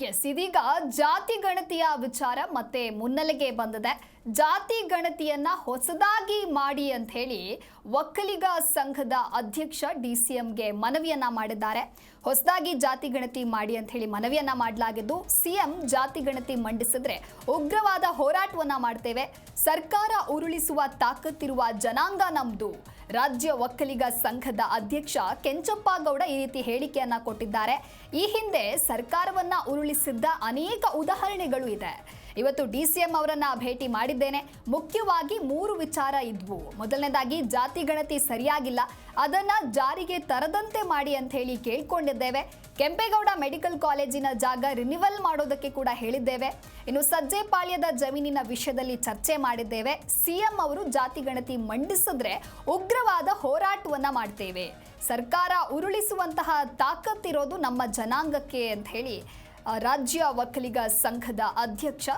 S ಇದೀಗ ಜಾತಿ ಗಣತಿಯ ವಿಚಾರ ಮತ್ತೆ ಮುನ್ನೆಲೆಗೆ ಬಂದಿದೆ. ಜಾತಿ ಗಣತಿಯನ್ನ ಹೊಸದಾಗಿ ಮಾಡಿ ಅಂತ ಹೇಳಿ ಒಕ್ಕಲಿಗ ಸಂಘದ ಅಧ್ಯಕ್ಷ ಡಿ ಸಿ ಎಂಗೆ ಮನವಿಯನ್ನ ಮಾಡಿದ್ದಾರೆ. ಹೊಸದಾಗಿ ಜಾತಿ ಗಣತಿ ಮಾಡಿ ಅಂತ ಹೇಳಿ ಮನವಿಯನ್ನ ಮಾಡಲಾಗಿದ್ದು, ಸಿಎಂ ಜಾತಿ ಗಣತಿ ಮಂಡಿಸಿದ್ರೆ ಉಗ್ರವಾದ ಹೋರಾಟವನ್ನ ಮಾಡ್ತೇವೆ. ಸರ್ಕಾರ ಉರುಳಿಸುವ ತಾಕತ್ತಿರುವ ಜನಾಂಗ ನಮ್ದು. ರಾಜ್ಯ ಒಕ್ಕಲಿಗ ಸಂಘದ ಅಧ್ಯಕ್ಷ ಕೆಂಚಪ್ಪ ಗೌಡ ಈ ರೀತಿ ಹೇಳಿಕೆಯನ್ನ ಕೊಟ್ಟಿದ್ದಾರೆ. ಈ ಹಿಂದೆ ಸರ್ಕಾರವನ್ನ ಉರುಳಿಸಿದ್ದ ಅನೇಕ ಉದಾಹರಣೆಗಳು ಇದೆ. ಇವತ್ತು ಡಿ ಸಿ ಎಂ ಅವರನ್ನ ಭೇಟಿ ಮಾಡಿದ್ದೇನೆ. ಮುಖ್ಯವಾಗಿ ಮೂರು ವಿಚಾರ ಇದ್ವು. ಮೊದಲನೇದಾಗಿ ಜಾತಿ ಗಣತಿ ಸರಿಯಾಗಿಲ್ಲ. ಅದನ್ನ ಜಾರಿಗೆ ತರದಂತೆ ಮಾಡಿ ಅಂತ ಹೇಳಿ ಕೇಳ್ಕೊಂಡಿದ್ದೇವೆ. ಕೆಂಪೇಗೌಡ ಮೆಡಿಕಲ್ ಕಾಲೇಜಿನ ಜಾಗ ರಿನಿವಲ್ ಮಾಡೋದಕ್ಕೆ ಕೂಡ ಹೇಳಿದ್ದೇವೆ. ಇನ್ನು ಸಜ್ಜೆಪಾಳ್ಯದ ಜಮೀನಿನ ವಿಷಯದಲ್ಲಿ ಚರ್ಚೆ ಮಾಡಿದ್ದೇವೆ. ಸಿಎಂ ಅವರು ಜಾತಿ ಗಣತಿ ಮಂಡಿಸಿದ್ರೆ ಉಗ್ರವಾದ ಹೋರಾಟವನ್ನ ಮಾಡ್ತೇವೆ. ಸರ್ಕಾರ ಉರುಳಿಸುವಂತಹ ತಾಕತ್ತಿರೋದು ನಮ್ಮ ಜನಾಂಗಕ್ಕೆ ಅಂತ ಹೇಳಿ ರಾಜ್ಯ ಒಕ್ಕಲಿಗ ಸಂಘದ ಅಧ್ಯಕ್ಷ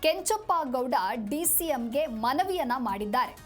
ಕೆಂಚಪ್ಪ ಗೌಡ ಡಿಸಿಎಂಗೆ ಮನವಿಯನ್ನ ಮಾಡಿದ್ದಾರೆ.